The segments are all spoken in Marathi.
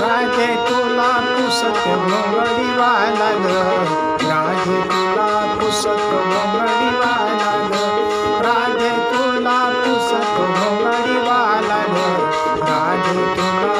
राजे तुला पुसत मंगळी वाला ग राजे तुला पुसत मंगळी वाला ग राजे तुला पुसत मंगळी वाला ग राजे तुला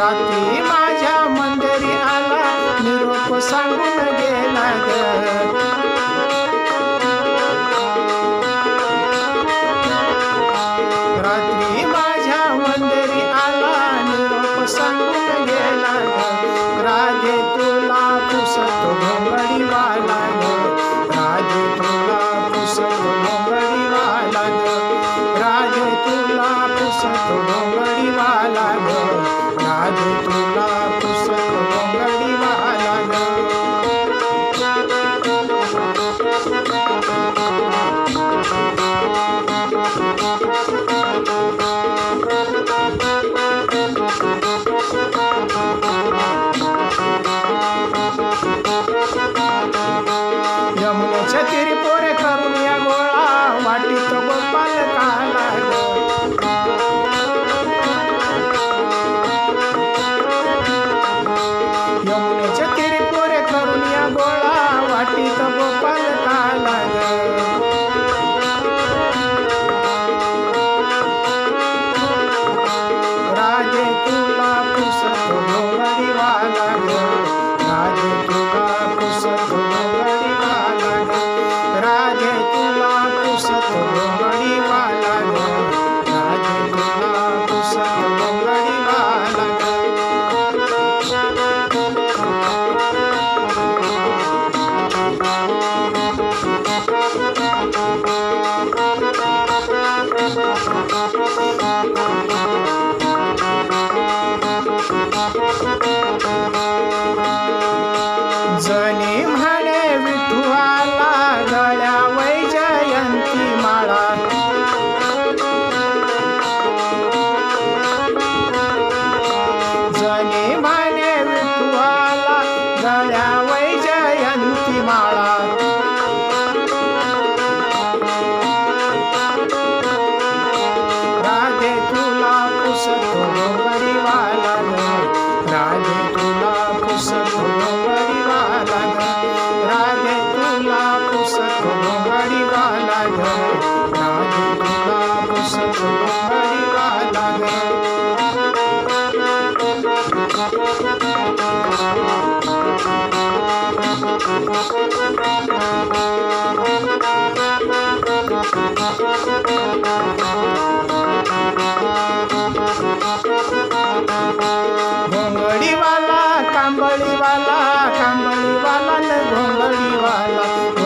रात्री माझ्या मंदिरी आला. निरोप सांगून गेला Thank you. घोंगडीवाला कांबळीवाला कांबळीवाला न घोंगडीवाला